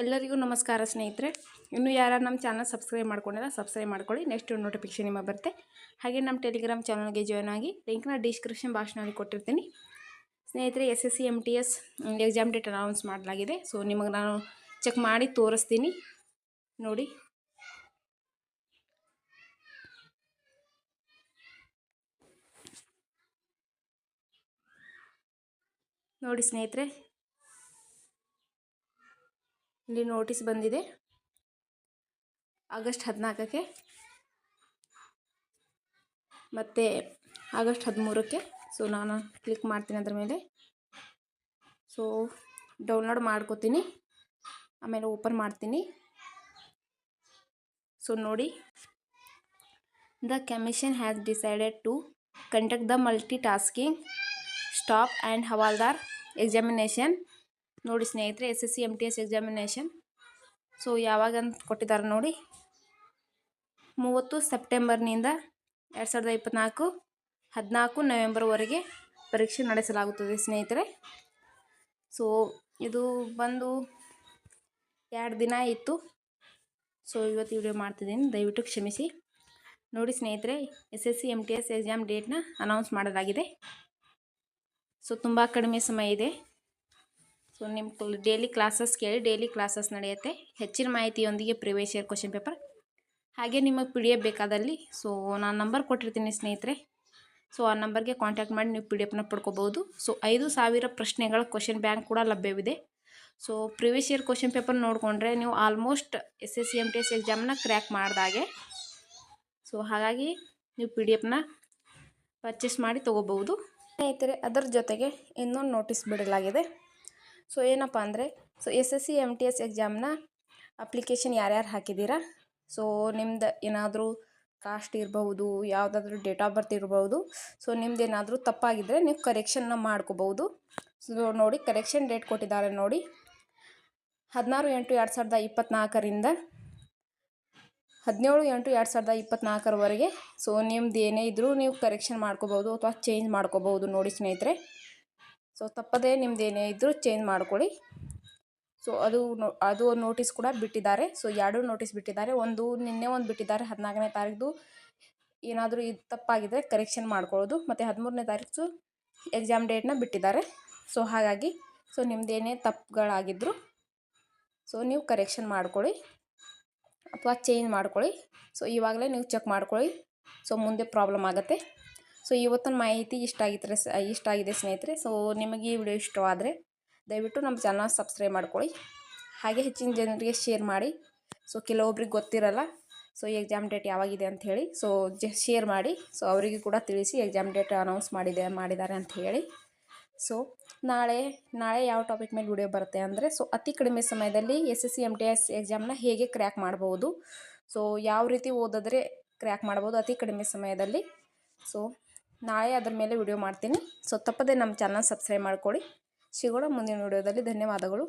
ಎಲ್ಲರಿಗೂ ನಮಸ್ಕಾರ ಸ್ನೇಹಿತರೆ. ಇನ್ನು ಯಾರು ನಮ್ಮ ಚಾನಲ್ ಸಬ್ಸ್ಕ್ರೈಬ್ ಮಾಡ್ಕೊಂಡಿಲ್ಲ ಸಬ್ಸ್ಕ್ರೈಬ್ ಮಾಡ್ಕೊಳ್ಳಿ. ನೆಕ್ಸ್ಟ್ ನೋಟಿಫಿಕೇಶನ್ ನಿಮ್ಮ ಬರುತ್ತೆ. ಹಾಗೆ ನಮ್ಮ ಟೆಲಿಗ್ರಾಮ್ ಚಾನಲ್ಗೆ ಜಾಯ್ನ್ ಆಗಿ ಲಿಂಕ್ನ ಡಿಸ್ಕ್ರಿಪ್ಷನ್ ಬಾಕ್ಸ್ನಲ್ಲಿ ಕೊಟ್ಟಿರ್ತೀನಿ. ಸ್ನೇಹಿತರೆ S S C M T S exam date announce ಮಾಡಲಾಗಿದೆ. ಸೊ ನಿಮಗೆ ನಾನು ಚೆಕ್ ಮಾಡಿ ತೋರಿಸ್ತೀನಿ. ನೋಡಿ. ನೋಡಿ ಸ್ನೇಹಿತರೆ ಇಲ್ಲಿ ನೋಟಿಸ್ ಬಂದಿದೆ. ಆಗಸ್ಟ್ ಹದಿನಾಲ್ಕಕ್ಕೆ ಮತ್ತು ಆಗಸ್ಟ್ ಹದಿಮೂರಕ್ಕೆ. ಸೊ ನಾನು ಕ್ಲಿಕ್ ಮಾಡ್ತೀನಿ ಅದ್ರ ಮೇಲೆ. ಸೊ ಡೌನ್ಲೋಡ್ ಮಾಡ್ಕೋತೀನಿ. ಆಮೇಲೆ ಓಪನ್ ಮಾಡ್ತೀನಿ. ಸೊ ನೋಡಿ. The commission has decided to conduct the multi tasking staff and havaldar examination ನೋಡಿ ಸ್ನೇಹಿತರೆ S S C M T S examination so ಯಾವಾಗ ಅಂತ ಕೊಟ್ಟಿದ್ದಾರೆ ನೋಡಿ. ಮೂವತ್ತು ಸೆಪ್ಟೆಂಬರ್ನಿಂದ ಎರಡು ಸಾವಿರದ ಇಪ್ಪತ್ತ್ನಾಲ್ಕು ಹದಿನಾಲ್ಕು ನವೆಂಬರ್ವರೆಗೆ ಪರೀಕ್ಷೆ ನಡೆಸಲಾಗುತ್ತದೆ ಸ್ನೇಹಿತರೆ. ಸೊ ಇದು ಬಂದು ಎರಡು ದಿನ ಇತ್ತು. ಸೊ ಇವತ್ತು ವಿಡಿಯೋ ಮಾಡ್ತಿದ್ದೀನಿ. ದಯವಿಟ್ಟು ಕ್ಷಮಿಸಿ. ನೋಡಿ ಸ್ನೇಹಿತರೆ S S C M T S exam ಡೇಟ್ನ announce ಮಾಡಲಾಗಿದೆ. ಸೊ ತುಂಬ ಕಡಿಮೆ ಸಮಯ ಇದೆ. ಸೊ ನಿಮ್ಮ ಡೈಲಿ ಕ್ಲಾಸಸ್ ಕೇಳಿ ಡೈಲಿ ಕ್ಲಾಸಸ್ ನಡೆಯುತ್ತೆ. ಹೆಚ್ಚಿನ ಮಾಹಿತಿಯೊಂದಿಗೆ ಪ್ರಿವಿಯಸ್ ಇಯರ್ ಕ್ವಶನ್ ಪೇಪರ್ ಹಾಗೆ ನಿಮಗೆ ಪಿ ಡಿ ಎಫ್ ಬೇಕಾದಲ್ಲಿ ಸೊ ನಾನು ನಂಬರ್ ಕೊಟ್ಟಿರ್ತೀನಿ ಸ್ನೇಹಿತರೆ. ಸೊ ಆ ನಂಬರ್ಗೆ ಕಾಂಟ್ಯಾಕ್ಟ್ ಮಾಡಿ ನೀವು ಪಿ ಡಿ ಎಫ್ನ ಪಡ್ಕೋಬೋದು ಸೊ ಐದು ಸಾವಿರ ಪ್ರಶ್ನೆಗಳ ಕ್ವಶನ್ ಬ್ಯಾಂಕ್ ಕೂಡ ಲಭ್ಯವಿದೆ. So previous year question paper ನೋಡಿಕೊಂಡ್ರೆ ನೀವು almost S S C M T S ಎಕ್ಸಾಮ್ನ crack ಮಾಡಿದಾಗೆ. ಸೊ ಹಾಗಾಗಿ ನೀವು ಪಿ ಡಿ ಎಫ್ನ ಪರ್ಚೇಸ್ ಮಾಡಿ ತೊಗೋಬೋದು ಸ್ನೇಹಿತರೆ, ಅದರ ಜೊತೆಗೆ ಇನ್ನೊಂದು ನೋಟಿಸ್ ಬಿಡಲಾಗಿದೆ. ಸೊ ಏನಪ್ಪ ಅಂದರೆ so S S C M T S ಎಕ್ಸಾಮ್ನ application ಯಾರ್ಯಾರು ಹಾಕಿದ್ದೀರಾ? ಸೊ ನಿಮ್ದು ಏನಾದರೂ ಕಾಸ್ಟ್ ಇರಬಹುದು, ಯಾವುದಾದ್ರೂ ಡೇಟ್ ಆಫ್ ಬರ್ತ್ ಇರ್ಬೋದು ಸೊ ನಿಮ್ದು ಏನಾದರೂ ತಪ್ಪಾಗಿದ್ದರೆ ನೀವು ಕರೆಕ್ಷನ್ನ ಮಾಡ್ಕೋಬೋದು ಸೊ ನೋಡಿ ಕರೆಕ್ಷನ್ ಡೇಟ್ ಕೊಟ್ಟಿದ್ದಾರೆ ನೋಡಿ. ಹದಿನಾರು ಎಂಟು ಎರಡು ಸಾವಿರದ ಇಪ್ಪತ್ತ್ನಾಲ್ಕರಿಂದ ಹದಿನೇಳು ಎಂಟು ಎರಡು ಸಾವಿರದ ಇಪ್ಪತ್ತ್ನಾಲ್ಕರವರೆಗೆ ಸೊ ನಿಮ್ದು ಏನೇ ಇದ್ದರೂ ನೀವು ಕರೆಕ್ಷನ್ ಮಾಡ್ಕೋಬೋದು ಅಥವಾ ಚೇಂಜ್ ಮಾಡ್ಕೋಬೋದು ನೋಡಿ ಸ್ನೇಹಿತರೆ. ಸೊ ತಪ್ಪದೇ ಏನೇ ಇದ್ದರೂ ಚೇಂಜ್ ಮಾಡ್ಕೊಳ್ಳಿ. ಸೊ ಅದು ನೋ, ಅದು ನೋಟಿಸ್ ಕೂಡ ಬಿಟ್ಟಿದ್ದಾರೆ. ಸೊ ಎರಡು ನೋಟಿಸ್ ಬಿಟ್ಟಿದ್ದಾರೆ. ಒಂದು ನಿನ್ನೆ ಒಂದು ಬಿಟ್ಟಿದ್ದಾರೆ, ಹದಿನಾಲ್ಕನೇ ತಾರೀಕು ಏನಾದರೂ ಇದು ತಪ್ಪಾಗಿದ್ದರೆ ಕರೆಕ್ಷನ್ ಮಾಡ್ಕೊಳ್ಳೋದು. ಮತ್ತು ಹದಿಮೂರನೇ ತಾರೀಕು ಎಕ್ಸಾಮ್ ಡೇಟ್ನ ಬಿಟ್ಟಿದ್ದಾರೆ. ಸೊ ಹಾಗಾಗಿ ಸೊ ನಿಮ್ಮದೇನೇ ತಪ್ಪುಗಳಾಗಿದ್ದರೂ ಸೊ ನೀವು ಕರೆಕ್ಷನ್ ಮಾಡ್ಕೊಳ್ಳಿ. ಅಥವಾ ಚೇಂಜ್ ಮಾಡ್ಕೊಳ್ಳಿ. ಸೊ ಇವಾಗಲೇ ನೀವು ಚೆಕ್ ಮಾಡ್ಕೊಳ್ಳಿ. ಸೊ ಮುಂದೆ ಪ್ರಾಬ್ಲಮ್ ಆಗುತ್ತೆ. ಸೊ ಇವತ್ತಿನ ಮಾಹಿತಿ ಇಷ್ಟ ಆಗಿದ್ರೆ ಇಷ್ಟ ಆಗಿದೆ ಸ್ನೇಹಿತರೆ. ಸೊ ನಿಮಗೆ ಈ ವಿಡಿಯೋ ಇಷ್ಟವಾದರೆ ದಯವಿಟ್ಟು ನಮ್ಮ ಚಾನಲ್ ಸಬ್ಸ್ಕ್ರೈಬ್ ಮಾಡ್ಕೊಳ್ಳಿ. ಹಾಗೆ ಹೆಚ್ಚಿನ ಜನರಿಗೆ ಶೇರ್ ಮಾಡಿ. ಸೊ ಕೆಲವೊಬ್ರಿಗೆ ಗೊತ್ತಿರಲ್ಲ. ಸೊ ಎಕ್ಸಾಮ್ ಡೇಟ್ ಯಾವಾಗಿದೆ ಅಂತ ಹೇಳಿ. ಸೊ ಜ ಶೇರ್ ಮಾಡಿ. ಸೊ ಅವರಿಗೆ ಕೂಡ ತಿಳಿಸಿ ಎಕ್ಸಾಮ್ ಡೇಟ್ ಅನೌನ್ಸ್ ಮಾಡಿದೆ, ಮಾಡಿದ್ದಾರೆ ಅಂತ ಹೇಳಿ. ಸೊ ನಾಳೆ ನಾಳೆ ಯಾವ ಟಾಪಿಕ್ ಮೇಲೆ ವಿಡಿಯೋ ಬರುತ್ತೆ ಅಂದರೆ ಸೊ ಅತಿ ಕಡಿಮೆ ಸಮಯದಲ್ಲಿ S S C M T S ಎಕ್ಸಾಮ್ನ ಹೇಗೆ ಕ್ರ್ಯಾಕ್ ಮಾಡ್ಬೋದು ಸೊ ಯಾವ ರೀತಿ ಓದಿದ್ರೆ ಕ್ರ್ಯಾಕ್ ಮಾಡ್ಬೋದು ಅತಿ ಕಡಿಮೆ ಸಮಯದಲ್ಲಿ. ಸೊ ನಾಳೆ ಅದರ ಮೇಲೆ ವಿಡಿಯೋ ಮಾಡ್ತೀನಿ. ಸೊ ತಪ್ಪದೆ ನಮ್ಮ ಚಾನಲ್ ಸಬ್ಸ್ಕ್ರೈಬ್ ಮಾಡ್ಕೊಳ್ಳಿ. ಸಿಗೋಣ ಮುಂದಿನ ವಿಡಿಯೋದಲ್ಲಿ ಧನ್ಯವಾದಗಳು.